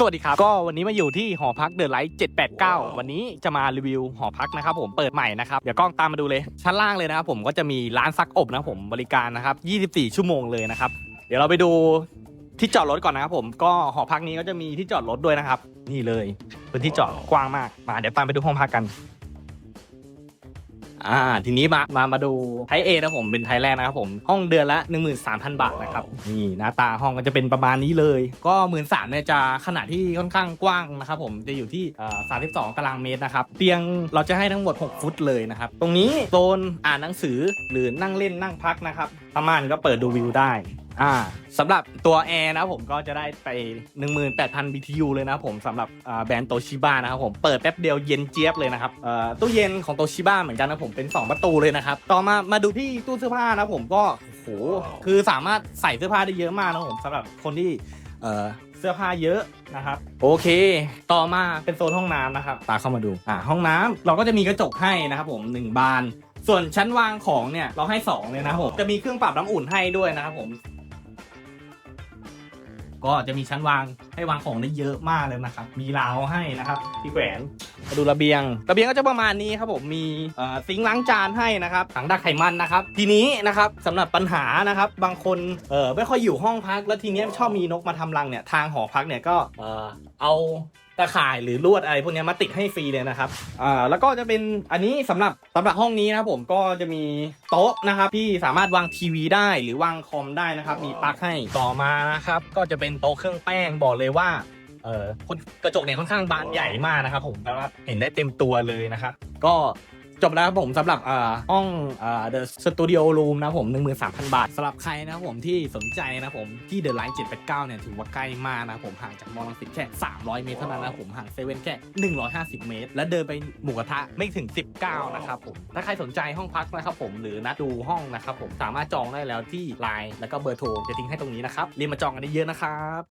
สวัสดีครับ ก็วันนี้มาอยู่ที่หอพักเดอะไลท์789 วันนี้จะมารีวิวหอพักนะครับผมเปิดใหม่นะครับเดี๋ยวกล้องตามมาดูเลย ชั้นล่างเลยนะครับผมก็จะมีร้านซักอบนะครับผมบริการนะครับ 24 ชั่วโมงเลยนะครับ เดี๋ยวเราไปดูที่จอดรถก่อนนะครับผมก็หอพักนี้ก็จะมีที่จอดรถด้วยนะครับ นี่เลยพื้นที่จอดกว้างมากมาเดี๋ยวตามไปดูห้องพักกัน อ่า ทีนี้มามามาดูไทยเอนะผมเป็นไทยแรกนะครับผม ห้องเดือนละ 13,000 บาทนะครับ นี่หน้าตาห้องก็จะเป็นประมาณนี้เลย ก็หมื่นสามเนี่ยจะขนาดที่ค่อนข้างกว้างนะครับผมจะอยู่ที่สามสิบสองตารางเมตรนะครับ เตียงเราจะให้ทั้งหมด 6 ฟุตเลยนะครับ ตรงนี้โซนอ่านหนังสือหรือนั่งเล่นนั่งพักนะครับประมาณก็เปิดดูวิวได้ อ่าสำหรับตัวแอร์นะครับผมก็จะได้ไป 18,000 BTU เลยนะครับผมสำหรับอ่าแบรนด์โตชิบ้านะครับผมเปิดแป๊บเดียวเย็นเจี๊ยบเลยนะครับเอ่อตู้เย็นของโตชิบ้าเหมือนกันนะผมเป็น 2 ประตูเลยนะครับ ต่อมามาดูที่ตู้เสื้อผ้านะผมก็โอ้โหคือสามารถใส่เสื้อผ้าได้เยอะมากนะผมสำหรับคนที่เอ่อเสื้อผ้าเยอะนะครับ โอเค ต่อมาเป็นโซนห้องน้ำนะครับ ตามเข้ามาดูอ่าห้องน้ำเราก็จะมีกระจกให้นะครับผมหนึ่งบาน ส่วนชั้นวางของเนี่ยเราให้สองเลยนะครับผมจะมีเครื่องปรับน้ำอุ่นให้ด้วยนะครับผม ก็จะมีชั้นวาง ให้วางของได้เยอะมากเลยนะครับ มีราวให้นะครับที่แขวนมาดูระเบียง ระเบียงก็จะประมาณนี้ครับผมมีซิงค์ล้างจานให้นะครับถังดักไขมันนะครับ ทีนี้นะครับสำหรับปัญหานะครับ บางคนเออไม่ค่อยอยู่ห้องพัก แล้วทีนี้ชอบมีนกมาทำรังเนี่ยทางหอพักเนี่ยก็เออเอาตะข่ายหรือลวดอะไรพวกนี้มาติดให้ฟรีเลยนะครับ อ่า แล้วก็จะเป็นอันนี้สำหรับสำหรับห้องนี้นะครับผมก็จะมีโต๊ะนะครับที่สามารถวางทีวีได้หรือวางคอมได้นะครับ มีปลั๊กให้ต่อมานะครับ ก็จะเป็นโต๊ะเครื่องแป้งบอกเลยว่าเออคนกระจกเนี่ยค่อนข้างบานใหญ่มากนะครับผมนะครับเห็นได้เต็มตัวเลยนะครับ ก็จบแล้วครับผมสำหรับอ่าห้องอ่า The Studio Room นะผม 13,000 บาทสำหรับใครนะครับผมที่สนใจนะผมที่ The Line 789 เนี่ย ถือว่าใกล้มากนะผมห่างจากมอลังสิตแค่ 300 เมตรเท่านั้นนะผมห่างเซเว่นแค่ 150 เมตร และเดินไปหมู่กระทะไม่ถึง 19 นะครับผม ถ้าใครสนใจห้องพักนะครับผมหรือนัดดูห้องนะครับผมสามารถจองได้แล้วที่ Line แล้วก็เบอร์โทรจะทิ้งให้ตรงนี้นะครับรีบมาจองกันได้เยอะนะครับ